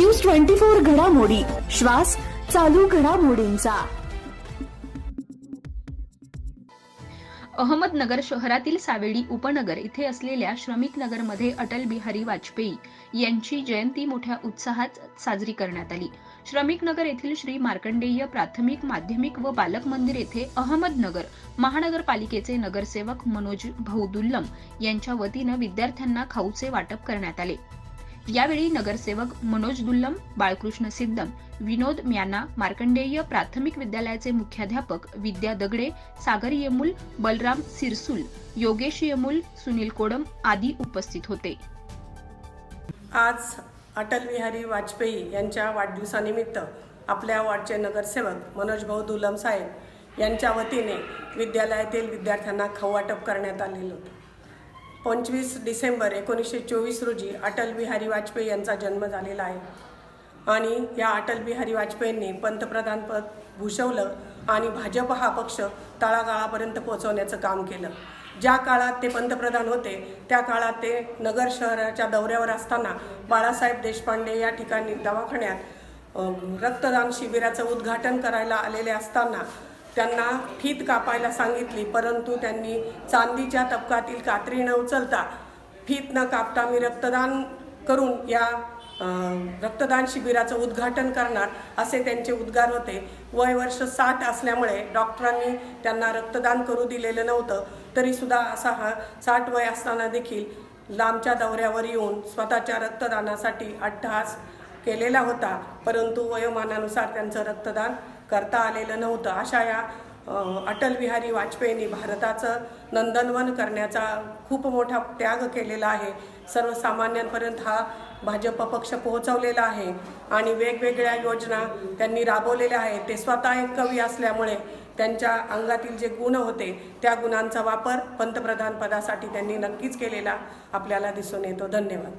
News twenty four घडामोडी. श्वास चालू घडामोडींचा. अहमदनगर शहरातील सावेडी उपनगर इथे असलेल्या श्रमिक नगरमध्ये अटल बिहारी वाजपेयी यांची जयंती मोठ्या उत्साहात साजरी करण्यात आली. श्रमिक नगर येथील श्री मार्कंडेय प्राथमिक माध्यमिक व बालक मंदिर येथे अहमदनगर महानगरपालिकेचे नगरसेवक मनोज भाऊ दुल्लम यांच्या वतीनं विद्यार्थ्यांना खाऊचे वाटप करण्यात आले. यावेळी नगरसेवक मनोज दुल्लम बाळकृष्ण सिद्धम विनोद म्याना मार्कंडेय प्राथमिक विद्यालयाचे मुख्याध्यापक विद्या दगडे सागर येमुल बलराम सिरसूल योगेश येमुल सुनील कोडम आदी उपस्थित होते. आज अटल बिहारी वाजपेयी यांच्या वाढदिवसानिमित्त आपल्या वार्डचे नगरसेवक मनोज भाऊ दुलम साहेब यांच्या वतीने विद्यालयातील विद्यार्थ्यांना खवाटप करण्यात आलेलं होतं. पंचवीस डिसेंबर एकोणीसशे चोवीस रोजी अटल बिहारी वाजपेयी यांचा जन्म झालेला आहे. आणि या अटल बिहारी वाजपेयींनी पंतप्रधानपद भूषवलं आणि भाजप हा पक्ष तळागाळापर्यंत पोहोचवण्याचं काम केलं. ज्या काळात ते पंतप्रधान होते त्या काळात ते नगर शहराच्या दौऱ्यावर असताना बाळासाहेब देशपांडे या ठिकाणी दवाखान्यात रक्तदान शिबिराचं उद्घाटन करायला आलेले असताना त्यांना फीत कापायला सांगितली परंतु त्यांनी चांदीच्या तबकातील कात्री न उचलता. फीत न कापता मी रक्तदान करून या रक्तदान शिबिराचं उद्घाटन करणार असे त्यांचे उद्गार होते. वय वर्ष साठ असल्यामुळे डॉक्टरांनी त्यांना रक्तदान करू दिलेलं नव्हतं तरीसुद्धा असा हा साठ वय असताना देखील लांबच्या दौऱ्यावर येऊन स्वतःच्या रक्तदानासाठी अट्टहास केलेला होता. परंतु वयोमानानुसार त्यांचं रक्तदान करता आलेलं नव्हतं. अशा या अटल बिहारी वाजपेयींनी भारताचं नंदनवन करण्याचा खूप मोठा त्याग केलेला आहे. सर्वसामान्यांपर्यंत हा भाजप पक्ष पोहोचवलेला आहे आणि वेगवेगळ्या योजना त्यांनी राबवलेल्या आहेत. ते स्वतः एक कवी असल्यामुळे त्यांच्या अंगातील जे गुण होते त्या गुणांचा वापर पंतप्रधान पदासाठी त्यांनी नक्कीच केलेला आपल्याला दिसून येतो. धन्यवाद.